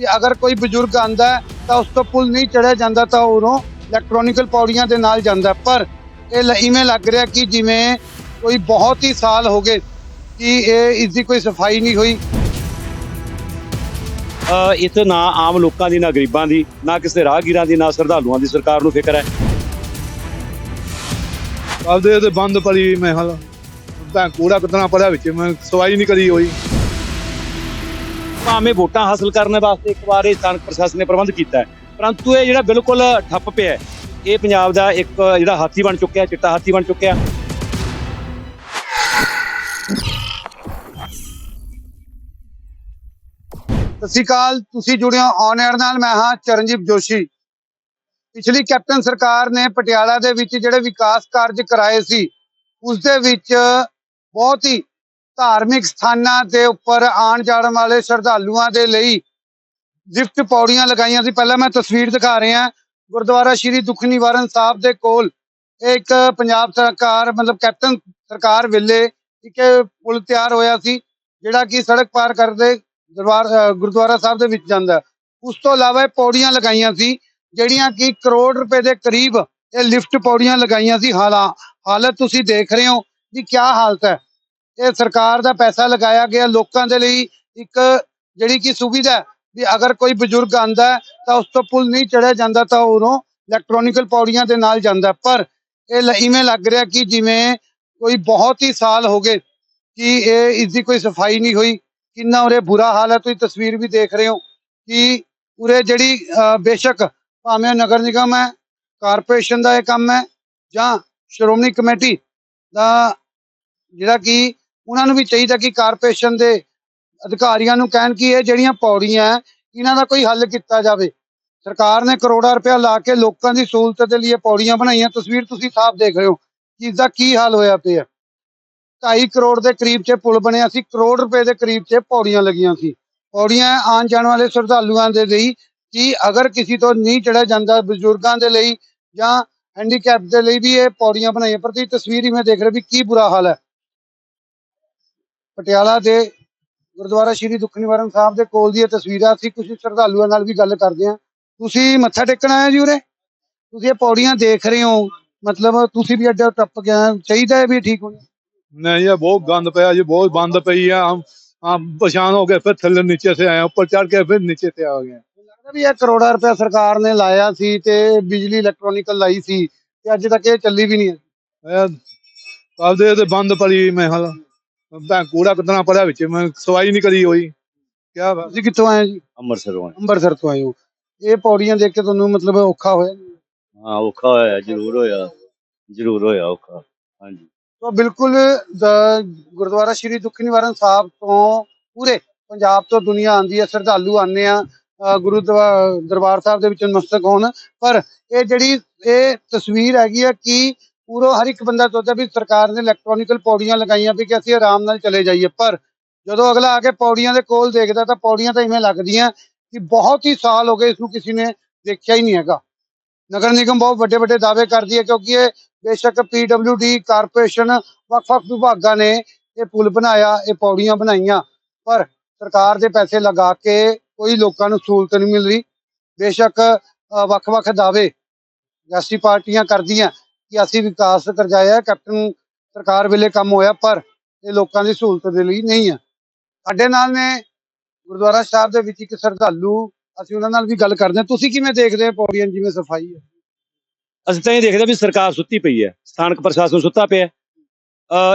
ਕਿ ਅਗਰ ਕੋਈ ਬਜ਼ੁਰਗ ਆਂਦਾ ਹੈ ਤਾਂ ਉਸ ਤੋਂ ਪੁਲ ਨਹੀਂ ਚੜਿਆ ਜਾਂਦਾ ਤਾਂ ਉਰੋਂ ਇਲੈਕਟ੍ਰੋਨਿਕਲ ਪੌੜੀਆਂ ਦੇ ਨਾਲ ਜਾਂਦਾ। ਪਰ ਇਹ ਇਵੇਂ ਲੱਗ ਰਿਹਾ ਕਿ ਜਿਵੇਂ ਕੋਈ ਬਹੁਤ ਹੀ ਸਾਲ ਹੋ ਗਏ ਕਿ ਇਹ ਇਸ ਦੀ ਕੋਈ ਸਫ਼ਾਈ ਨਹੀਂ ਹੋਈ। ਅ, ਇੱਥੇ ਨਾ ਆਮ ਲੋਕਾਂ ਦੀ ਨਾ ਗਰੀਬਾਂ ਦੀ ਨਾ ਕਿਸੇ ਰਾਹਗੀਰਾਂ ਦੀ ਨਾ ਸ਼ਰਧਾਲੂਆਂ ਦੀ ਸਰਕਾਰ ਨੂੰ ਫਿਕਰ ਹੈ। ਆਪਦੇ ਤੇ ਬੰਦ ਪੜੀ ਮੈਂ ਹਾਲ ਤਾਂ ਕੂੜਾ ਕਿਤਨਾ ਪੜਿਆ ਵਿੱਚ ਮੈਂ ਸਵਾਈ ਨਹੀਂ ਕਰੀ ਹੋਈ। ਭਾਵੇਂ ਵੋਟਾਂ ਹਾਸਲ ਕਰਨ ਵਾਸਤੇ ਇੱਕ ਵਾਰ ਇਹ ਸਥਾਨਕ ਪ੍ਰਸ਼ਾਸਨ ਨੇ ਪ੍ਰਬੰਧ ਕੀਤਾ ਹੈ। ਪਰੰਤੂ ਇਹ ਜਿਹੜਾ ਬਿਲਕੁਲ ਠੱਪ ਪਿਆ ਹੈ, ਇਹ ਪੰਜਾਬ ਦਾ ਇੱਕ ਜਿਹੜਾ ਹਾਥੀ ਬਣ ਚੁੱਕਿਆ, ਚਿੱਟਾ ਹਾਥੀ ਬਣ ਚੁੱਕਿਆ। ਸਤਿ ਸ਼੍ਰੀ ਅਕਾਲ, ਤੁਸੀਂ ਜੁੜੇ ਹੋ ਔਨ 에ਅਰ ਨਾਲ, ਮੈਂ ਹਾਂ ਚਰਨਜੀਤ ਜੋਸ਼ੀ। ਪਿਛਲੀ ਕੈਪਟਨ ਸਰਕਾਰ ਨੇ ਪਟਿਆਲਾ ਦੇ ਵਿੱਚ ਜਿਹੜੇ ਵਿਕਾਸ ਕਾਰਜ ਕਰਾਏ ਸੀ ਉਸ ਦੇ ਵਿੱਚ ਬਹੁਤ ਹੀ ਧਾਰਮਿਕ ਸਥਾਨਾਂ ਦੇ ਉੱਪਰ ਆਉਣ ਜਾਣ ਵਾਲੇ ਸ਼ਰਧਾਲੂਆਂ ਦੇ ਲਈ ਲਿਫਟ ਪੌੜੀਆਂ ਲਗਾਈਆਂ ਸੀ। ਪਹਿਲਾਂ ਮੈਂ ਤਸਵੀਰ ਦਿਖਾ ਰਿਹਾ। ਗੁਰਦੁਆਰਾ ਸ਼੍ਰੀ ਦੁੱਖ ਨਿਵਾਰਨ ਸਾਹਿਬ ਦੇ ਕੋਲ ਇਹ ਇੱਕ ਪੰਜਾਬ ਸਰਕਾਰ, ਮਤਲਬ ਕੈਪਟਨ ਸਰਕਾਰ ਵੇਲੇ ਇੱਕ ਪੁਲ ਤਿਆਰ ਹੋਇਆ ਸੀ, ਜਿਹੜਾ ਕਿ ਸੜਕ ਪਾਰ ਕਰਦੇ ਦਰਬਾਰ ਗੁਰਦੁਆਰਾ ਸਾਹਿਬ ਦੇ ਵਿੱਚ ਜਾਂਦਾ। ਉਸ ਤੋਂ ਇਲਾਵਾ ਇਹ ਪੌੜੀਆਂ ਲਗਾਈਆਂ ਸੀ, ਜਿਹੜੀਆਂ ਕਿ ਕਰੋੜ ਰੁਪਏ ਦੇ ਕਰੀਬ ਇਹ ਲਿਫਟ ਪੌੜੀਆਂ ਲਗਾਈਆਂ ਸੀ। ਹਾਲਾ, ਹਾਲਤ ਤੁਸੀਂ ਦੇਖ ਰਹੇ ਹੋ ਕਿ ਕੀ ਹਾਲਤ ਹੈ। ਇਹ ਸਰਕਾਰ ਦਾ ਪੈਸਾ ਲਗਾਇਆ ਗਿਆ ਲੋਕਾਂ ਦੇ ਲਈ ਇੱਕ ਜਿਹੜੀ ਕਿ ਸੁਵਿਧਾ ਵੀ ਅਗਰ ਕੋਈ ਬਜ਼ੁਰਗ ਆਂਦਾ ਤਾਂ ਉਸ ਤੋਂ ਪੁਲ ਨਹੀਂ ਚੜਿਆ ਜਾਂਦਾ ਤਾਂ ਉਹਨੂੰ ਇਲੈਕਟ੍ਰੋਨਿਕਲ ਪੌੜੀਆਂ ਦੇ ਨਾਲ ਜਾਂਦਾ ਪਰ ਇਹ ਇਵੇਂ ਲੱਗ ਰਿਹਾ ਕਿ ਜਿਵੇਂ ਕੋਈ ਬਹੁਤ ਹੀ ਸਾਲ ਹੋ ਗਏ ਕਿ ਇਹ ਇਸ ਦੀ ਕੋਈ ਸਫ਼ਾਈ ਨਹੀਂ ਹੋਈ, ਕਿੰਨਾ ਉਰੇ ਬੁਰਾ ਹਾਲ ਹੈ। ਤੁਸੀਂ ਤਸਵੀਰ ਵੀ ਦੇਖ ਰਹੇ ਹੋ ਕਿ ਉਰੇ ਜਿਹੜੀ ਬੇਸ਼ੱਕ ਭਾਵੇਂ ਨਗਰ ਨਿਗਮ ਹੈ, ਕਾਰਪੋਰੇਸ਼ਨ ਦਾ ਇਹ ਕੰਮ ਹੈ ਜਾਂ ਸ਼੍ਰੋਮਣੀ ਕਮੇਟੀ ਦਾ ਜਿਹੜਾ ਕਿ ਉਹਨਾਂ ਨੂੰ ਵੀ ਚਾਹੀਦਾ ਕਿ ਕਾਰਪੋਰੇਸ਼ਨ ਦੇ ਅਧਿਕਾਰੀਆਂ ਨੂੰ ਕਹਿਣ ਕਿ ਇਹ ਜਿਹੜੀਆਂ ਪੌੜੀਆਂ ਹੈ, ਇਹਨਾਂ ਦਾ ਕੋਈ ਹੱਲ ਕੀਤਾ ਜਾਵੇ। ਸਰਕਾਰ ਨੇ ਕਰੋੜਾਂ ਰੁਪਇਆ ਲਾ ਕੇ ਲੋਕਾਂ ਦੀ ਸਹੂਲਤ ਦੇ ਲਈ ਇਹ ਪੌੜੀਆਂ ਬਣਾਈਆਂ। ਤਸਵੀਰ ਤੁਸੀਂ ਸਾਫ਼ ਦੇਖ ਰਹੇ ਹੋ ਕਿ ਇਸ ਦਾ ਕੀ ਹਾਲ ਹੋਇਆ ਪਿਆ। 2.5 ਕਰੋੜ ਦੇ ਕਰੀਬ 'ਚ ਪੁਲ ਬਣਿਆ ਸੀ ਕਰੋੜ ਰੁਪਏ ਦੇ ਕਰੀਬ 'ਚ ਪੌੜੀਆਂ ਲੱਗੀਆਂ ਸੀ। ਪੌੜੀਆਂ ਆਉਣ ਜਾਣ ਵਾਲੇ ਸ਼ਰਧਾਲੂਆਂ ਦੇ ਲਈ ਕਿ ਅਗਰ ਕਿਸੇ ਤੋਂ ਨਹੀਂ ਚੜਿਆ ਜਾਂਦਾ ਬਜ਼ੁਰਗਾਂ ਦੇ ਲਈ ਜਾਂ ਹੈਂਡੀਕੈਪ ਦੇ ਲਈ ਵੀ ਇਹ ਪੌੜੀਆਂ ਬਣਾਈਆਂ। ਪਰ ਤੁਸੀਂ ਤਸਵੀਰ ਹੀ ਮੈਂ ਦੇਖ ਰਿਹਾ ਵੀ ਕੀ ਬੁਰਾ ਹਾਲ ਹੈ। ਪਟਿਆਲਾ ਦੇ ਗੁਰਦੁਆਰਾ ਸ਼੍ਰੀ ਦੁੱਖ ਨਿਵਾਰਨ ਸਾਹਿਬ ਦੇ ਕੋਲ ਦੀ ਇਹ ਤਸਵੀਰਾਂ ਅਸੀਂ ਕੁਝ ਸ਼ਰਧਾਲੂਆਂ ਨਾਲ ਵੀ ਗੱਲ ਕਰਦੇ ਹਾਂ ਤੁਸੀਂ ਮੱਥਾ ਟੇਕਣ ਆਏ ਜੀ ਉਰੇ ਤੁਸੀਂ ਇਹ ਪੌੜੀਆਂ ਦੇਖ ਰਹੇ ਹੋ ਮਤਲਬ ਤੁਸੀਂ ਵੀ ਅੱਡਾ ਟੱਪ ਗਿਆ ਚਾਹੀਦਾ ਹੈ ਵੀ ਠੀਕ ਹੋਣੀ नहीं ये बहुत गंद पे है ये बहुत बंद पई है हम हम परेशान हो गए फिर थल्ले नीचे से आए ऊपर चढ़ के फिर नीचे से आ गए ਲੱਗਦਾ ਵੀ ਇਹ ਕਰੋੜਾਂ ਰੁਪਏ ਸਰਕਾਰ ਨੇ ਲਾਇਆ ਸੀ ਤੇ ਬਿਜਲੀ ਇਲੈਕਟ੍ਰੋਨਿਕਲ ਲਾਈ ਸੀ ਤੇ ਅੱਜ ਤੱਕ ਇਹ ਚੱਲੀ ਵੀ ਨਹੀਂ ਹੈ मैं ਆਪਦੇ ਤੇ ਬੰਦ ਪੜੀ ਮੈਂ ਹਾਲ ਤਾਂ ਕੂੜਾ ਕਿਤਨਾ ਪੜਿਆ ਵਿੱਚ ਮੈਂ ਸਵਾਈ ਨਹੀਂ ਕਰੀ ਹੋਈ। ਕਿਆ ਬਾਤ। ਤੁਸੀਂ ਕਿੱਥੋਂ ਆਏ ਜੀ? ਅੰਮ੍ਰਿਤਸਰੋਂ ਹੈ। ਅੰਮ੍ਰਿਤਸਰ ਤੋਂ ਆਏ ਹੋ। ਇਹ ਪੌੜੀਆਂ ਦੇਖ ਕੇ ਤੁਹਾਨੂੰ ਮਤਲਬ ਔਖਾ ਹੋਇਆ? ਹਾਂ ਔਖਾ ਹੋਇਆ ਜ਼ਰੂਰ ਹੋਇਆ। ਜ਼ਰੂਰ ਹੋਇਆ ਔਖਾ। ਹਾਂਜੀ। ਤਾਂ ਬਿਲਕੁਲ ਦ- ਗੁਰਦੁਆਰਾ ਸ਼੍ਰੀ ਦੁੱਖ ਨਿਵਾਰਨ ਸਾਹਿਬ ਤੋਂ ਪੂਰੇ ਪੰਜਾਬ ਤੋਂ ਦੁਨੀਆ ਆਉਂਦੀ ਹੈ। ਸ਼ਰਧਾਲੂ ਆਉਂਦੇ ਆ। ਅ, ਗੁਰੂ ਦਵਾ- ਦਰਬਾਰ ਸਾਹਿਬ ਦੇ ਵਿੱਚ ਨਮਸਤਕ ਹੋਣ। ਪਰ ਇਹ ਜਿਹੜੀ ਇਹ ਤਸਵੀਰ ਹੈਗੀ ਆ ਕਿ ਪੂਰਾ ਹਰ ਇੱਕ ਬੰਦਾ ਸੋਚਦਾ ਵੀ ਸਰਕਾਰ ਨੇ ਇਲੈਕਟ੍ਰੋਨਿਕਲ ਪੌੜੀਆਂ ਲਗਾਈਆਂ ਵੀ ਕਿ ਅਸੀਂ ਆਰਾਮ ਨਾਲ ਚਲੇ ਜਾਈਏ, ਪਰ ਜਦੋਂ ਅਗਲਾ ਆ ਕੇ ਪੌੜੀਆਂ ਦੇ ਕੋਲ ਦੇਖਦਾ ਤਾਂ ਪੌੜੀਆਂ ਤਾਂ ਇਵੇਂ ਲੱਗਦੀਆਂ ਕਿ ਬਹੁਤ ਹੀ ਸਾਲ ਹੋ ਗਏ ਇਸ ਨੂੰ ਕਿਸੇ ਨੇ ਦੇਖਿਆ ਹੀ ਨਹੀਂ ਹੈਗਾ। ਨਗਰ ਨਿਗਮ ਬਹੁਤ ਵੱਡੇ ਵੱਡੇ ਦਾਅਵੇ ਕਰਦੀ ਹੈ ਕਿਉਂਕਿ ਇਹ ਬੇਸ਼ੱਕ ਡੀ ਕਾਰਪੋਰੇਸ਼ਨ ਵੱਖ-ਵੱਖ ਵਿਭਾਗਾਂ ਨੇ ਇਹ ਪੁਲ ਬਣਾਇਆ, ਇਹ ਪੌੜੀਆਂ ਬਣਾਈਆਂ, ਪਰ ਸਰਕਾਰ ਦੇ ਪੈਸੇ ਲਗਾ ਕੇ ਕੋਈ ਲੋਕਾਂ ਨੂੰ ਸਹੂਲਤ ਨਹੀਂ ਮਿਲ ਰਹੀ। ਬੇਸ਼ੱਕ ਵੱਖ-ਵੱਖ ਦਾਅਵੇ ਸਿਆਸੀ ਪਾਰਟੀਆਂ ਕਰਦੀਆਂ। ਕਿ ਅਸੀਂ ਵਿਕਾਸ ਕਰਜਾਇਆ, ਕੈਪਟਨ ਸਰਕਾਰ ਵੇਲੇ ਕੰਮ ਹੋਇਆ, ਪਰ ਇਹ ਲੋਕਾਂ ਦੀ ਸਹੂਲਤ ਦੇ ਲਈ ਨਹੀਂ ਹੈ ਸਾਡੇ ਨਾਲ ਨੇ ਗੁਰਦੁਆਰਾ ਸਾਹਿਬ ਦੇ ਵਿੱਚ ਇੱਕ ਸ਼ਰਧਾਲੂ, ਅਸੀਂ ਉਹਨਾਂ ਨਾਲ ਵੀ ਗੱਲ ਕਰਦੇ ਹਾਂ। ਤੁਸੀਂ ਕਿਵੇਂ ਦੇਖਦੇ ਹੋ ਪੌੜੀਆਂ ਜਿਵੇਂ ਸਫ਼ਾਈ ਹੈ? ਅਸੀਂ ਤਾਂ ਇਹ ਦੇਖਦੇ ਵੀ ਸਰਕਾਰ ਸੁੱਤੀ ਪਈ ਹੈ, ਸਥਾਨਕ ਪ੍ਰਸ਼ਾਸਨ ਸੁੱਤਾ ਪਿਆ ਹੈ।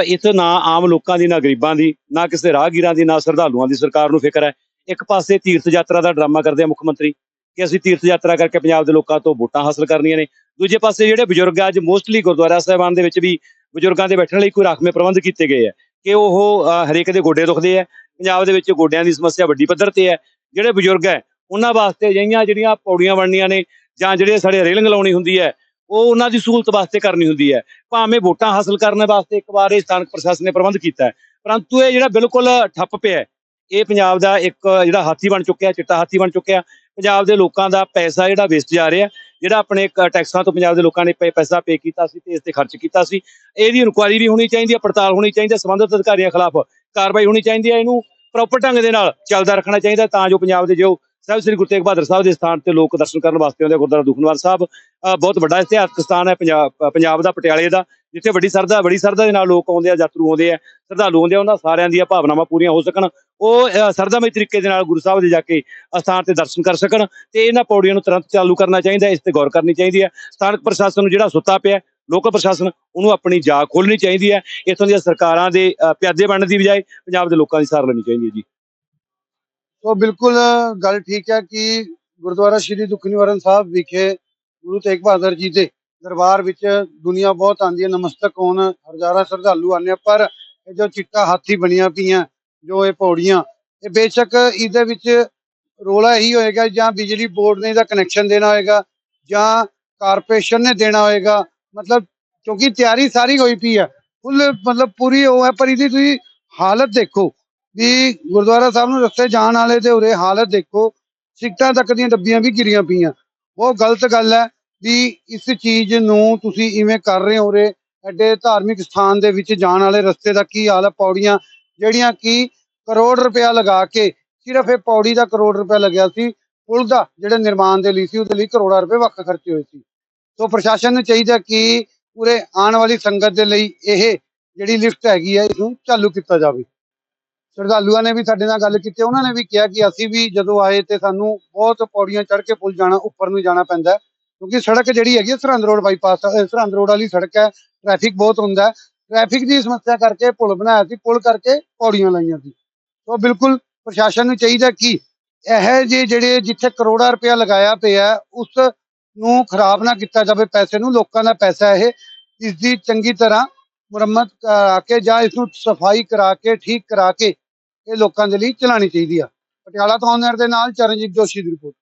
ਇੱਥੇ ਨਾ ਆਮ ਲੋਕਾਂ ਦੀ, ਨਾ ਗਰੀਬਾਂ ਦੀ, ਨਾ ਕਿਸੇ ਰਾਹਗੀਰਾਂ ਦੀ, ਨਾ ਸ਼ਰਧਾਲੂਆਂ ਦੀ ਸਰਕਾਰ ਨੂੰ ਫਿਕਰ ਹੈ। ਇੱਕ ਪਾਸੇ ਤੀਰਥ ਯਾਤਰਾ ਦਾ ਡਰਾਮਾ ਕਰਦੇ ਆ ਮੁੱਖ ਮੰਤਰੀ, ਕਿ ਅਸੀਂ ਤੀਰਥ ਯਾਤਰਾ ਕਰਕੇ ਪੰਜਾਬ ਦੇ ਲੋਕਾਂ ਤੋਂ ਵੋਟਾਂ ਹਾਸਲ ਕਰਨੀਆਂ ਨੇ। ਦੂਜੇ ਪਾਸੇ ਜਿਹੜੇ ਬਜ਼ੁਰਗ ਆ, ਅੱਜ ਮੋਸਟਲੀ ਗੁਰਦੁਆਰਾ ਸਾਹਿਬਾਨ ਦੇ ਵਿੱਚ ਵੀ ਬਜ਼ੁਰਗਾਂ ਦੇ ਬੈਠਣ ਲਈ ਕੋਈ ਰਾਖਵੇਂ ਪ੍ਰਬੰਧ ਕੀਤੇ ਗਏ ਆ ਕਿ ਉਹ ਹਰੇਕ ਦੇ ਗੋਡੇ ਦੁਖਦੇ ਆ। ਪੰਜਾਬ ਦੇ ਵਿੱਚ ਗੋਡਿਆਂ ਦੀ ਸਮੱਸਿਆ ਵੱਡੀ ਪੱਧਰ ਤੇ ਹੈ ਜਿਹੜੇ ਬਜ਼ੁਰਗ ਹੈ ਉਹਨਾਂ ਵਾਸਤੇ ਅਜਿਹੀਆਂ ਜਿਹੜੀਆਂ ਪੌੜੀਆਂ ਬਣਨੀਆਂ ਨੇ ਜਾਂ ਜਿਹੜੇ ਸਾਡੇ ਰੇਲਿੰਗ ਲਾਉਣੀ ਹੁੰਦੀ ਹੈ ਉਹ ਉਹਨਾਂ ਦੀ ਸਹੂਲਤ ਵਾਸਤੇ ਕਰਨੀ ਹੁੰਦੀ ਹੈ ਭਾਵੇਂ ਵੋਟਾਂ ਹਾਸਲ ਕਰਨ ਵਾਸਤੇ ਇੱਕ ਵਾਰ ਇਹ ਸਥਾਨਕ ਪ੍ਰਸ਼ਾਸਨ ਨੇ ਪ੍ਰਬੰਧ ਕੀਤਾ ਹੈ, ਪਰੰਤੂ ਇਹ ਜਿਹੜਾ ਬਿਲਕੁਲ ਠੱਪ ਪਿਆ ਇਹ ਪੰਜਾਬ ਦਾ ਇੱਕ ਜਿਹੜਾ ਹਾਥੀ ਬਣ ਚੁੱਕਿਆ, ਚਿੱਟਾ ਹਾਥੀ ਬਣ ਚੁੱਕਿਆ। ਪੰਜਾਬ ਦੇ ਲੋਕਾਂ ਦਾ ਪੈਸਾ ਜਿਹੜਾ ਵੇਸਟ ਜਾ ਰਿਹਾ ਜਿਹੜਾ ਆਪਣੇ ਟੈਕਸਾਂ ਤੋਂ ਪੰਜਾਬ ਦੇ ਲੋਕਾਂ ਨੇ ਪੈ- ਪੈਸਾ ਪੇ ਕੀਤਾ ਸੀ ਤੇ ਇਸ ਤੇ ਖਰਚ ਕੀਤਾ ਸੀ, ਇਹਦੀ ਇਨਕੁਆਇਰੀ ਵੀ ਹੋਣੀ ਚਾਹੀਦੀ ਹੈ, ਪੜਤਾਲ ਹੋਣੀ ਚਾਹੀਦੀ ਹੈ, ਸੰਬੰਧਿਤ ਅਧਿਕਾਰੀਆਂ ਖਿਲਾਫ ਕਾਰਵਾਈ ਹੋਣੀ ਚਾਹੀਦੀ ਹੈ, ਇਹਨੂੰ ਪ੍ਰੋਪਰ ਢੰਗ ਦੇ ਨਾਲ ਚੱਲਦਾ ਰੱਖਣਾ ਚਾਹੀਦਾ ਤਾਂ ਜੋ ਪੰਜਾਬ ਦੇ ਜੋ ਸਾਹਿਬ ਸ੍ਰੀ ਗੁਰੂ ਤੇਗ ਬਹਾਦਰ ਸਾਹਿਬ ਦੇ ਸਥਾਨ ਤੇ ਲੋਕ ਦਰਸ਼ਨ ਕਰਨ ਵਾਸਤੇ ਆਉਂਦੇ ਗੁਰਦੁਆਰਾ ਦੁਖਨਵਾਰ ਸਾਹਿਬ। ਬਹੁਤ ਵੱਡਾ ਇਤਿਹਾਸਕ ਸਥਾਨ ਹੈ ਪੰਜਾਬ ਪੰਜਾਬ ਦਾ ਪਟਿਆਲੇ ਦਾ ਜਿੱਥੇ ਵੱਡੀ ਸਰਦਾ ਬੜੀ ਸਰਦਾ ਦੇ ਨਾਲ ਲੋਕ ਆਉਂਦੇ ਆ ਯਾਤਰੂ ਆਉਂਦੇ ਆ ਸ਼ਰਧਾਲੂ ਆਉਂਦੇ ਆ ਉਹਨਾਂ ਸਾਰਿਆਂ ਦੀਆਂ ਭਾਵਨਾਵਾਂ ਪੂਰੀਆਂ ਹੋ ਸਕਣ। ਉਹ ਅ, ਸਰਦਾਮਈ ਤਰੀਕੇ ਦੇ ਨਾਲ ਗੁਰੂ ਸਾਹਿਬ ਦੇ ਜਾ ਕੇ ਅਸਥਾਨ ਤੇ ਦਰਸ਼ਨ ਕਰ ਸਕਣ ਤੇ ਇਹਨਾਂ ਪੌੜੀਆਂ ਨੂੰ ਤੁਰੰਤ ਚਾਲੂ ਕਰਨਾ ਚਾਹੀਦਾ ਇਸ ਤੇ ਗੌਰ ਕਰਨੀ ਚਾਹੀਦੀ ਹੈ। ਸਥਾਨਕ ਪ੍ਰਸ਼ਾਸਨ ਨੂੰ ਜਿਹੜਾ ਸੁੱਤਾ ਪਿਆ ਲੋਕਲ ਪ੍ਰਸ਼ਾਸਨ ਉਹਨੂੰ ਆਪਣੀ ਜਾਗ ਖੋਲਣੀ ਚਾਹੀਦੀ ਹੈ। ਇੱਥੋਂ ਦੀਆਂ ਸਰਕਾਰਾਂ ਦੇ ਪਿਆਦੇ ਬਣਨ ਦੀ ਬਜਾਏ ਪੰਜਾਬ ਦੇ ਲੋਕਾਂ ਦੀ ਸਾਰ ਲੈਣੀ ਚਾਹੀਦੀ ਹੈ ਜੀ। ਸੋ ਬਿਲਕੁਲ ਗੱਲ ਠੀਕ ਹੈ ਕਿ ਗੁਰਦੁਆਰਾ ਸ਼੍ਰੀ ਦੁੱਖ ਨਿਵਾਰਨ ਸਾਹਿਬ ਵਿਖੇ ਗੁਰੂ ਤੇਗ ਬਹਾਦਰ ਜੀ ਦੇ ਦਰਬਾਰ ਵਿੱਚ ਦੁਨੀਆ ਬਹੁਤ ਆਉਂਦੀ ਹੈ। ਨਮਸਤਕ ਹੋਣ ਹਜ਼ਾਰਾਂ ਸ਼ਰਧਾਲੂ ਆਉਂਦੇ ਆ, ਪਰ ਇਹ ਜੋ ਚਿੱਟਾ ਹਾਥੀ ਬਣੀਆਂ ਪਈਆਂ, ਜੋ ਇਹ ਪੌੜੀਆਂ, ਇਹ ਬੇਸ਼ੱਕ ਇਹਦੇ ਵਿੱਚ ਰੋਲਾ ਇਹੀ ਹੋਏਗਾ ਜਾਂ ਬਿਜਲੀ ਬੋਰਡ ਨੇ ਇਹਦਾ ਕਨੈਕਸ਼ਨ ਦੇਣਾ ਹੋਏਗਾ ਜਾਂ ਕਾਰਪੋਰੇਸ਼ਨ ਨੇ ਦੇਣਾ ਹੋਏਗਾ। ਮਤਲਬ ਕਿਉਂਕਿ ਤਿਆਰੀ ਸਾਰੀ ਹੋਈ ਪਈ ਹੈ। ਫੁੱਲ ਮਤਲਬ ਪੂਰੀ ਉਹ ਹੈ, ਪਰ ਇਹਦੀ ਤੁਸੀਂ ਹਾਲਤ ਦੇਖੋ। ਵੀ ਗੁਰਦੁਆਰਾ ਸਾਹਿਬ ਨੂੰ ਰਸਤੇ ਜਾਣ ਵਾਲੇ ਤੇ ਉਰੇ ਹਾਲਤ ਦੇਖੋ, ਸਿੱਕਟਾਂ ਤੱਕ ਦੀਆਂ ਡੱਬੀਆਂ ਵੀ ਗਿਰੀਆਂ ਪਈਆਂ। ਬਹੁਤ ਗਲਤ ਗੱਲ ਹੈ ਵੀ ਇਸ ਚੀਜ਼ ਨੂੰ ਤੁਸੀਂ ਇਵੇਂ ਕਰ ਰਹੇ ਹੋ ਉਰੇ, ਐਡੇ ਧਾਰਮਿਕ ਸਥਾਨ ਦੇ ਵਿੱਚ ਜਾਣ ਵਾਲੇ ਰਸਤੇ ਦਾ ਕੀ ਹਾਲ ਹੈ ਪੌੜੀਆਂ ਜਿਹੜੀਆਂ ਕਿ ਕਰੋੜ ਰੁਪਇਆ ਲਗਾ ਕੇ, ਸਿਰਫ ਇਹ ਪੌੜੀ ਦਾ ਕਰੋੜ ਰੁਪਇਆ ਲੱਗਿਆ ਸੀ, ਪੁਲ ਦਾ ਜਿਹੜੇ ਨਿਰਮਾਣ ਦੇ ਲਈ ਸੀ, ਉਹਦੇ ਲਈ ਕਰੋੜਾਂ ਰੁਪਏ ਵੱਖ ਖਰਚੇ ਹੋਏ ਸੀ। ਸੋ ਪ੍ਰਸ਼ਾਸਨ ਨੂੰ ਚਾਹੀਦਾ ਕਿ ਉਰੇ ਆਉਣ ਵਾਲੀ ਸੰਗਤ ਦੇ ਲਈ ਇਹ ਜਿਹੜੀ ਲਿਫਟ ਹੈਗੀ ਹੈ ਇਹਨੂੰ ਚਾਲੂ ਕੀਤਾ ਜਾਵੇ। ਸ਼ਰਧਾਲੂਆਂ ਨੇ ਵੀ ਸਾਡੇ ਨਾਲ ਗੱਲ ਕੀਤੀ, ਉਹਨਾਂ ਨੇ ਵੀ ਕਿਹਾ ਕਿ ਅਸੀਂ ਵੀ ਜਦੋਂ ਆਏ ਤੇ ਸਾਨੂੰ ਬਹੁਤ ਪੌੜੀਆਂ ਚੜ੍ਹ ਕੇ ਪੁਲ ਜਾਣਾ, ਉੱਪਰ ਨੂੰ ਜਾਣਾ ਪੈਂਦਾ ਕਿਉਂਕਿ ਸੜਕ ਜਿਹੜੀ ਹੈਗੀ ਹੈ, Sirhind road bypass Sirhind road ਵਾਲੀ ਸੜਕ ਹੈ ਟ੍ਰੈਫਿਕ ਬਹੁਤ ਹੁੰਦਾ ਹੈ ਟ੍ਰੈਫਿਕ ਦੀ ਸਮੱਸਿਆ ਕਰਕੇ ਪੁਲ ਬਣਾਇਆ ਸੀ, ਪੁਲ ਕਰਕੇ ਪੌੜੀਆਂ ਲਾਈਆਂ ਸੀ। ਸੋ ਬਿਲਕੁਲ ਪ੍ਰਸ਼ਾਸਨ ਨੂੰ ਚਾਹੀਦਾ ਕਿ ਇਹ ਜਿਹੇ ਜਿਹੜੇ ਜਿੱਥੇ ਕਰੋੜਾਂ ਰੁਪਇਆ ਲਗਾਇਆ ਪਿਆ ਉਸ ਨੂੰ ਖਰਾਬ ਨਾ ਕੀਤਾ ਜਾਵੇ, ਪੈਸੇ ਨੂੰ, ਲੋਕਾਂ ਦਾ ਪੈਸਾ ਇਹ, ਇਸ ਦੀ ਚੰਗੀ ਤਰ੍ਹਾਂ ਮੁਰੰਮਤ ਕਰਾ ਕੇ ਜਾਂ ਇਸ ਨੂੰ ਸਫ਼ਾਈ ਕਰਾ ਕੇ, ਠੀਕ ਕਰਾ ਕੇ ਇਹ ਲੋਕਾਂ ਦੇ ਲਈ ਚਲਾਉਣੀ ਚਾਹੀਦੀ ਆ। ਪਟਿਆਲਾ ਤੋਂ ਆਨਰ ਦੇ ਨਾਲ ਚਰਨਜੀਤ ਜੋਸ਼ੀ ਦੀ ਰਿਪੋਰਟ